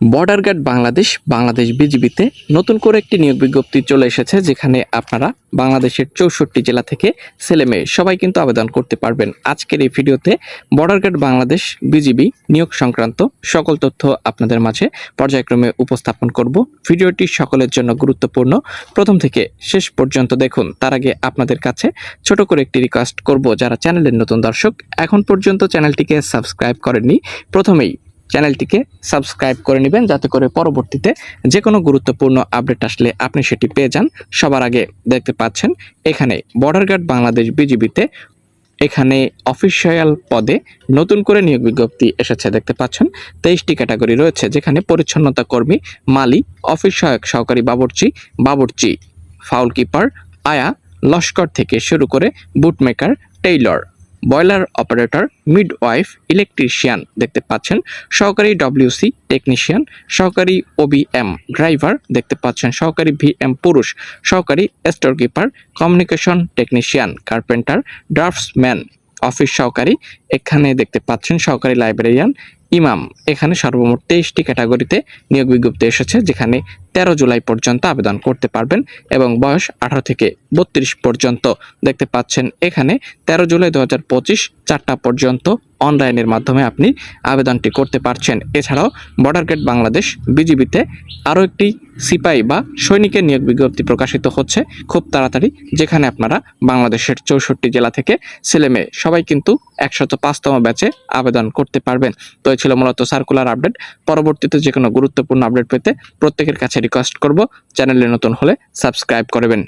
Border guard Bangladesh Bangladesh বিজিবিতে নতুন করে একটি নিয়োগ বিজ্ঞপ্তি চলে এসেছে, যেখানে আপনারা বাংলাদেশের চৌষট্টি জেলা থেকে ছেলে মেয়ে সবাই কিন্তু আবেদন করতে পারবেন। আজকের এই ভিডিওতে বর্ডার গার্ড বাংলাদেশ বিজিবি নিয়োগ সংক্রান্ত সকল তথ্য আপনাদের মাঝে পর্যায়ক্রমে উপস্থাপন করব। ভিডিওটি সকলের জন্য গুরুত্বপূর্ণ। প্রথম থেকে শেষ পর্যন্ত দেখুন। তার আগে আপনাদের কাছে ছোট করে একটি রিকোয়েস্ট করব, যারা চ্যানেলের নতুন দর্শক, এখন পর্যন্ত চ্যানেলটিকে সাবস্ক্রাইব করেননি, প্রথমেই চ্যানেলটিকে সাবস্ক্রাইব করে নেবেন যাতে করে পরবর্তীতে যে কোনো গুরুত্বপূর্ণ আপডেট আসলে আপনি সেটি পেয়ে যান। সবার আগে দেখতে পাচ্ছেন, এখানে বর্ডার গার্ড বাংলাদেশ বিজিবিতে এখানে অফিসিয়াল পদে নতুন করে নিয়োগ বিজ্ঞপ্তি এসেছে দেখতে পাচ্ছেন। তেইশটি ক্যাটাগরি রয়েছে যেখানে পরিচ্ছন্নতা কর্মী মালি, অফিস সহায়ক সহকারী বাবুর্চি বাবুর্চি ফাউল কিপার আয়া, লস্কর থেকে শুরু করে bootmaker tailor boiler operator midwife electrician দেখতে পাচ্ছেন, সহকারী ডব্লিউসি টেকনিশিয়ান সহকারী ওবিএম ড্রাইভার দেখতে পাচ্ছেন, সহকারী ভিএম পুরুষ, সহকারী store keeper communication technician carpenter draftsman office সহকারী, এখানে দেখতে পাচ্ছেন সহকারী লাইব্রেরিয়ান ইমাম, এখানে সর্বমোট তেইশটি ক্যাটাগরিতে নিয়োগ বিজ্ঞপ্তি এসেছে, যেখানে তেরো জুলাই পর্যন্ত আবেদন করতে পারবেন এবং বয়স আঠারো থেকে বত্রিশ পর্যন্ত। দেখতে পাচ্ছেন, এখানে তেরো জুলাই দু হাজার পঁচিশ চারটা পর্যন্ত অনলাইনের মাধ্যমে আপনি আবেদনটি করতে পারছেন। এছাড়াও বর্ডার গেট বাংলাদেশ বিজিবিতে আরও একটি সিপাহী বা সৈনিকের নিয়োগ বিজ্ঞপ্তি প্রকাশিত হচ্ছে। খুব তাড়াতাড়ি, যেখানে আপনারা বাংলাদেশের চৌষট্টি জেলা থেকে ছেলেমেয়ে, সবাই কিন্তু একশত পাঁচতম ব্যাচে আবেদন করতে পারবেন। তো এই ছিল মূলত সার্কুলার আপডেট পরবর্তীতে যে কোনো গুরুত্বপূর্ণ আপডেট পেতে প্রত্যেকের কাছে রিকোয়েস্ট করব। চ্যানেলে নতুন হলে সাবস্ক্রাইব করবেন।